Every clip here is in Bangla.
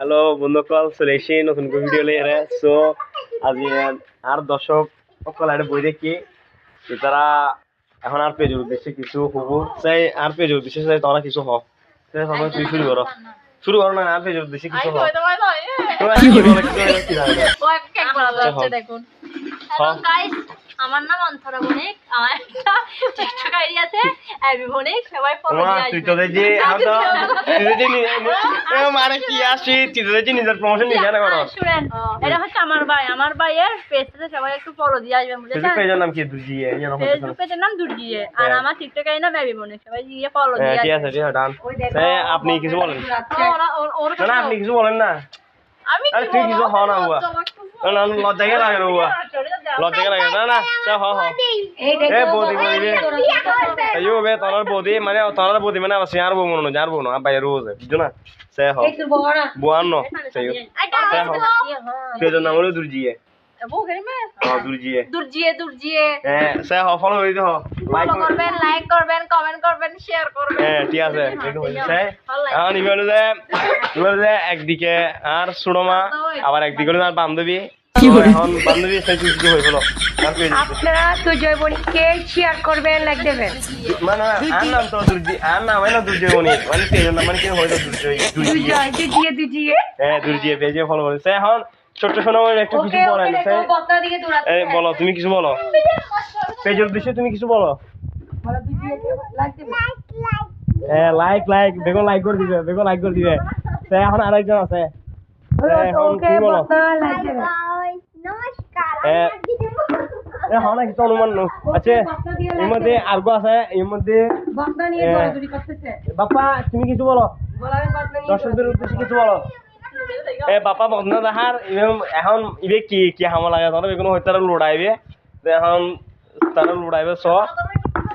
হ্যালো বন্ধুসকল চলে এসে নতুন ভিডিও লৈ আহে সো আজি আর দর্শক সকল আরে বই দেখি তো তারা এখন আর পেজের উদ্দেশ্যে কিছু হব চাই আর পেজের উদ্দেশ্যে চাই তোমরা কিছু হ তাই তোমরা তুই শুরু করো শুরু করো না আর পেজের উদ্দেশ্যে কিছু হ তোমরা কি বলো, কি বলো, কি জানো? দেখুন আমার নাম অন্তরা বণিক। আমার একটা টিকটক আইডি আছে। অ্যাবি সবাই ফলো দিয়ে তুই তো দেখি আমি তুই যদি এ মানে কি আসি? তুই তো দেখি নিজের প্রমোশন নিজে না করো। শুনেন এটা হচ্ছে আমার ভাই। আমার ভাইয়ের পেজটাতে সবাই একটু ফলো দিয়ে আসবেন ফেসবুক পেজের নাম কি? দুজি জানো ফেসবুক পেজের নাম দুর্গিয়ে আর। আমার টিকটক নাম অ্যাবি সবাই গিয়ে ফলো দিয়ে ঠিক আছে ঠিক আছে ডান আপনি কিছু বলেন। না আপনি কিছু বলেন না। আমি তুই কিছু হ না লজ্জা লাগে না লজ্জা লাগে। না না চা হ হ। এ বৌদি বৌদি। আইও বে তোর বৌদি। মানে তোর বৌদি মানে আবার আর বউ মনে যার বউ না? বাইরে রোজ বুঝছ না সে হ। বুয়ার ন নাম হলো দুর্জিয়ে দুর্জিয়ে দুর্জিয়ে দুর্জিয়ে সে হ ফলো করে দিও লাইক ফলো করবেন লাইক করবেন কমেন্ট করবেন শেয়ার করবেন হ্যাঁ ঠিক আছে এখন ইমেল যে একদিকে আর সুড়মা আবার একদিকে হলো আর বান্ধবী এখন হয়ে দিচ্ছে। আপনারা শেয়ার করবেন লাইক দেবেন? মানে তো দুর্জি হয় মনি মানে মানে কি হয়তো দুর্জয় হ্যাঁ ফলো করেছে ছোট্ট একটু কিছু বলেন এই বলো তুমি কিছু বলো? পেজের উদ্দেশ্যে তুমি কিছু বলো? বলো লাইক হ্যাঁ লাইক লাইক দেখো লাইক করে দিবে দেখো লাইক করে দিবে। সে এখন আরেকজন আছে। হ্যাঁ, এখন ওকে কি বলো? হ্যাঁ না কিছু অনুমান নো। আচ্ছা এর মধ্যে আরগো আছে এর মধ্যে বাপ্পা তুমি কিছু বলো? দর্শকদের উদ্দেশ্যে কিছু বলো। এ বাপা বদনা ইবে- এখন ইবে কি কি হামা লাগে? তারা বেগুন হয়তো তারা লড়াইবে। এখন তারা লড়াইবে স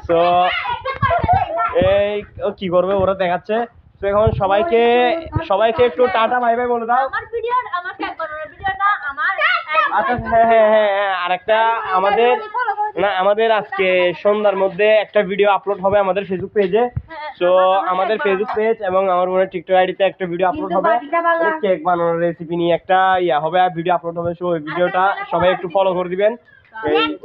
তো এই ও কি করবে ওরা দেখাচ্ছে। তো এখন সবাইকে সবাইকে একটু টাটা বাই বাই বলে দাও। আমার ভিডিও আমার ট্যাগ করার ভিডিওটা আমার আচ্ছা হ্যাঁ হ্যাঁ হ্যাঁ হ্যাঁ আরেকটা আমাদের না আমাদের আজকে সন্ধ্যার মধ্যে একটা ভিডিও আপলোড হবে আমাদের ফেসবুক পেজে তো আমাদের ফেসবুক পেজ এবং আমার মনে টিকটক আইডিতে একটা ভিডিও আপলোড হবে। কেক বানানোর রেসিপি নিয়ে একটা ইয়া হবে ভিডিও আপলোড হবে। সো ওই ভিডিওটা সবাই একটু ফলো করে দিবেন।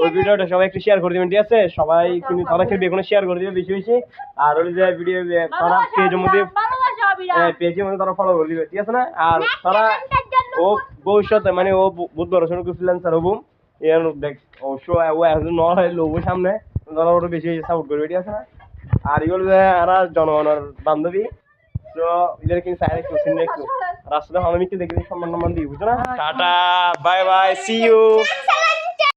ওই ভিডিওটা সবাই একটু শেয়ার করে দিবেন ঠিক আছে? সবাই কিন্তু তারা কিন্তু বেগুনে শেয়ার করে দিবে বেশি বেশি। আর ওই যে ভিডিও তারা পেজের মধ্যে পেজের মধ্যে তারা ফলো করে দিবে ঠিক আছে না? আর তারা ও ভবিষ্যতে মানে ও বুধবার বহুত বড় সড়ো ফ্রিল্যান্সার হব। এর দেখ অবশ্য ও এখন ন হয় লোবো সামনে। ধরো ওটা বেশি সাপোর্ট করবে ঠিক আছে না। আর ইগুলো যে এরা জনগণের বান্ধবী। তো ইদের কিন্তু সাইড একটু সিন একটু। রাস্তাটা আমি কি দেখি সম্মান নম্বর দিই বুঝছ না? Tata bye bye see you